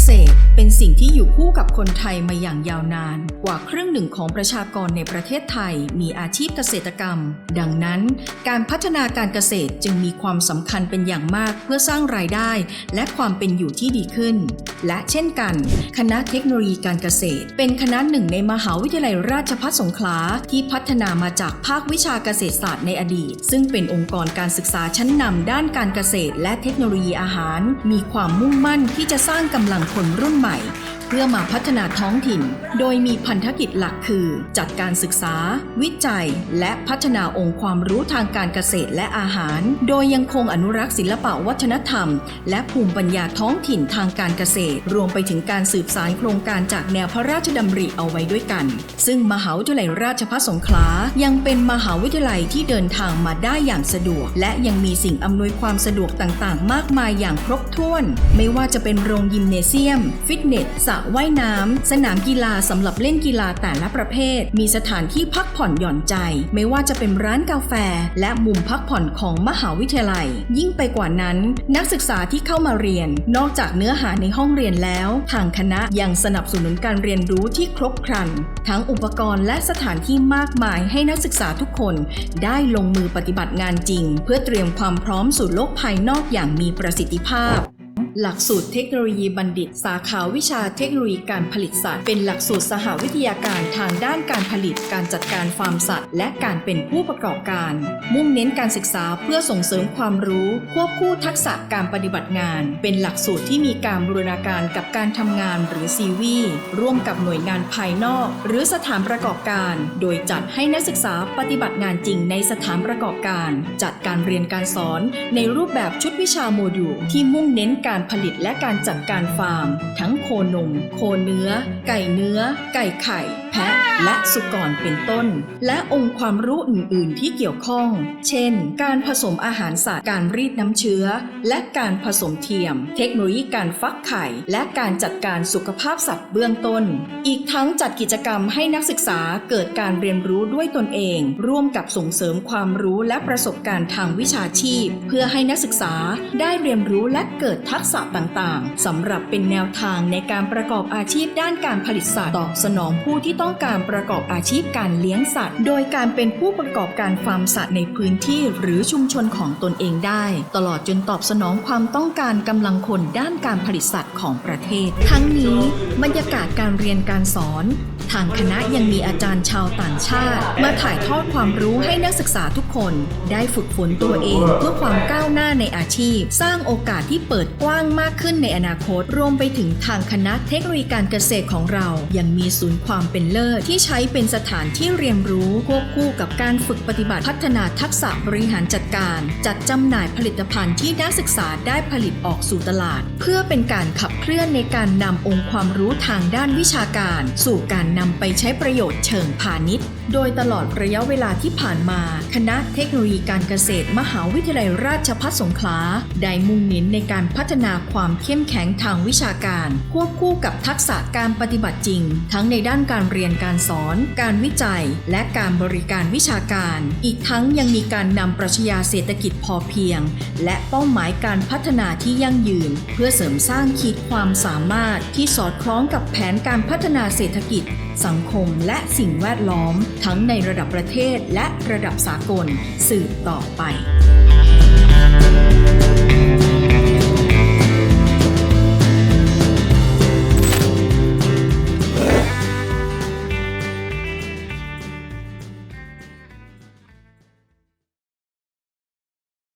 เกษตร เป็นสิ่งที่อยู่คู่กับคนไทยมาอย่างยาวนาน กว่าครึ่งหนึ่งของประชากรในประเทศไทยมีอาชีพเกษตรกรรม ดังนั้น การพัฒนาการเกษตรจึงมีความสำคัญเป็นอย่างมากเพื่อสร้างรายได้ และความเป็นอยู่ที่ดีขึ้น และเช่นกัน คณะเทคโนโลยีการเกษตร เป็นคณะหนึ่งในมหาวิทยาลัยราชภัฏสงขลาที่พัฒนามาจากภาควิชาเกษตรศาสตร์ในอดีต ซึ่งเป็นองค์กรการศึกษาชั้นนำด้านการเกษตร และเทคโนโลยีอาหาร มีความมุ่งมั่นที่จะสร้างกำลังคนรุ่นใหม่ เพื่อมาพัฒนาท้องถิ่น โดยมีพันธกิจหลักคือ จัดการศึกษา วิจัย และพัฒนาองค์ความรู้ทางการเกษตรและอาหาร โดยยังคงอนุรักษ์ศิลปะวัฒนธรรม และภูมิปัญญาท้องถิ่นทางการเกษตร รวมไปถึงการสืบสานโครงการจากแนวพระราชดำริเอาไว้ด้วยกัน ซึ่งมหาวิทยาลัยราชภัฏสงขลายังเป็นมหาวิทยาลัยที่เดินทางมาได้อย่างสะดวก และยังมีสิ่งอำนวยความสะดวกต่างๆ มากมายอย่างครบถ้วน ไม่ว่าจะเป็นโรงยิมเนเซียม ฟิตเนสสระว่ายน้ำ สนามกีฬาสำหรับเล่นกีฬาแต่ละประเภท มีสถานที่พักผ่อนหย่อนใจ ไม่ว่าจะเป็นร้านกาแฟ และมุมพักผ่อนของมหาวิทยาลัย ยิ่งไปกว่านั้น นักศึกษาที่เข้ามาเรียน นอกจากเนื้อหาในห้องเรียนแล้ว ทางคณะยังสนับสนุนการเรียนรู้ที่ครบครัน ทั้งอุปกรณ์และสถานที่มากมายให้นักศึกษาทุกคน ได้ลงมือปฏิบัติงานจริง เพื่อเตรียมความพร้อมสู่โลกภายนอกอย่างมีประสิทธิภาพ หลักสูตรเทคโนโลยีบัณฑิต สาขาวิชาเทคโนโลยีการผลิตสัตว์ เป็นหลักสูตรสหวิทยาการทางด้านการผลิต การจัดการฟาร์มสัตว์ และการเป็นผู้ประกอบการ มุ่งเน้นการศึกษาเพื่อส่งเสริมความรู้ ควบคู่ทักษะการปฏิบัติงาน เป็นหลักสูตรที่มีการบูรณาการกับการทำงานหรือซีวีร่วมกับหน่วยงานภายนอก หรือสถานประกอบการ โดยจัดให้นักศึกษาปฏิบัติงานจริงในสถานประกอบการ จัดการเรียนการสอน ในรูปแบบชุดวิชาโมดูลที่มุ่งเน้นการผลิตและการจัดการฟาร์ม ทั้งโคนม โคเนื้อ ไก่เนื้อ ไก่ไข่แพะ และสุกรเป็นต้น และองค์ความรู้อื่น ๆ ที่เกี่ยวข้อง เช่น การผสมอาหารสัตว์ การรีดน้ำเชื้อ และการผสมเทียม เทคโนโลยีการฟักไข่ และการจัดการสุขภาพสัตว์เบื้องต้น อีกทั้งจัดกิจกรรมให้นักศึกษาเกิดการเรียนรู้ด้วยตนเอง ร่วมกับส่งเสริมความรู้และประสบการณ์ทางวิชาชีพ เพื่อให้นักศึกษาได้เรียนรู้และเกิดทักษะต่าง ๆสำหรับเป็นแนวทางในการประกอบอาชีพด้านการผลิตสัตว์ตอบสนองผู้ที่ต้องการประกอบอาชีพการเลี้ยงสัตว์ โดยการเป็นผู้ประกอบการฟาร์มสัตว์ในพื้นที่หรือชุมชนของตนเองได้ ตลอดจนตอบสนองความต้องการกำลังคนด้านการผลิตสัตว์ของประเทศ ทั้งนี้บรรยากาศการเรียนการสอน ทางคณะยังมีอาจารย์ชาวต่างชาติ มาถ่ายทอดความรู้ให้นักศึกษาทุกคน ได้ฝึกฝนตัวเองเพื่อความก้าวหน้าในอาชีพ สร้างโอกาสที่เปิดกว้างมากขึ้นในอนาคตรวมไปถึงทางคณะเทคโนโลยีการเกษตรของเรายังมีศูนย์ความเป็นเลิศที่ใช้เป็นสถานที่เรียนรู้ควบคู่กับการฝึกปฏิบัติพัฒนาทักษะบริหารจัดการ จัดจำหน่ายผลิตภัณฑ์ที่นักศึกษาได้ผลิตออกสู่ตลาด เพื่อเป็นการขับเคลื่อนในการนำองค์ความรู้ทางด้านวิชาการ สู่การนำไปใช้ประโยชน์เชิงพาณิชย์ โดยตลอดระยะเวลาที่ผ่านมา คณะเทคโนโลยีการเกษตรมหาวิทยาลัยราชภัฏสงขลาได้มุ่งเน้นในการพัฒนาความเข้มแข็งทางวิชาการ ควบคู่กับทักษะการปฏิบัติจริง ทั้งในด้านการเรียรียนการสอน การวิจัย และการบริการวิชาการ อีกทั้งยังมีการนำปรัชญาเศรษฐกิจพอเพียง และเป้าหมายการพัฒนาที่ยั่งยืน เพื่อเสริมสร้างขีดความสามารถที่สอดคล้องกับแผนการพัฒนาเศรษฐกิจ สังคมและสิ่งแวดล้อม ทั้งในระดับประเทศและระดับสากลสืบต่อไป